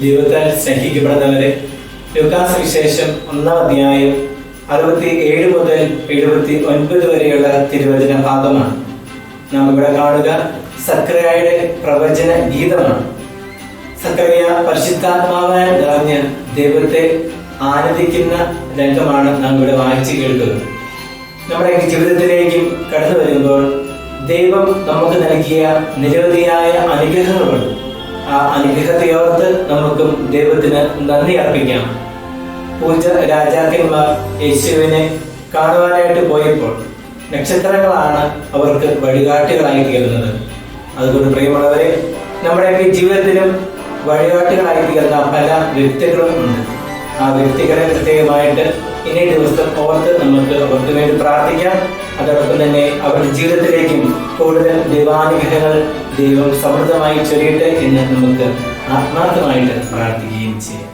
ദൈവത്താൽ സ്നേഹിക്കപ്പെടുന്നവരെ ലുക്കാസ് വിശേഷം ഒന്നാം അധ്യായം അറുപത്തി ഏഴ് മുതൽ എഴുപത്തി ഒൻപത് വരെയുള്ള തിരുവചന ഭാഗമാണ്. നാം ഇവിടെ കാണുക സക്രയുടെ പ്രവചന ഗീതമാണ്. സക്രയ പരിശുദ്ധാത്മാവായ നിറഞ്ഞ് ദൈവത്തെ ആനന്ദിക്കുന്ന രംഗമാണ് നാം ഇവിടെ വായിച്ചു കേൾക്കുന്നത്. നമ്മുടെ ജീവിതത്തിലേക്കും കടന്നു വരുമ്പോൾ ദൈവം നമുക്ക് നൽകിയ നിരവധിയായ അനുഗ്രഹങ്ങളുണ്ട്. ആ അനുഗ്രഹത്തെ ഓർത്ത് നമുക്കും ദൈവത്തിന് നന്ദി അർപ്പിക്കാം പൂജ രാജാക്കന്മാർ യേശുവിനെ കാണുവാനായിട്ട് പോയപ്പോൾ നക്ഷത്രങ്ങളാണ് അവർക്ക് വഴികാട്ടികളായി തീർന്നത് അതുകൊണ്ട് പ്രിയമുള്ളവരെ നമ്മുടെയൊക്കെ ജീവിതത്തിലും വഴികാട്ടികളായി തീർന്ന പല വ്യക്തികളും ഉണ്ട്. ആ വ്യക്തികളെ പ്രത്യേകമായിട്ട് ഇനി ദിവസം ഓർത്ത് നമുക്ക് അവർക്ക് വേണ്ടി പ്രാർത്ഥിക്കാം. അതോടൊപ്പം തന്നെ അവരുടെ ജീവിതത്തിലേക്കും കൂടുതൽ ദൈവാനുഗ്രഹങ്ങൾ ദൈവം സമൃദ്ധമായി ചൊരിയട്ടെ എന്ന് നമുക്ക് ആത്മാർത്ഥമായിട്ട് പ്രാർത്ഥിക്കുകയും ചെയ്യാം.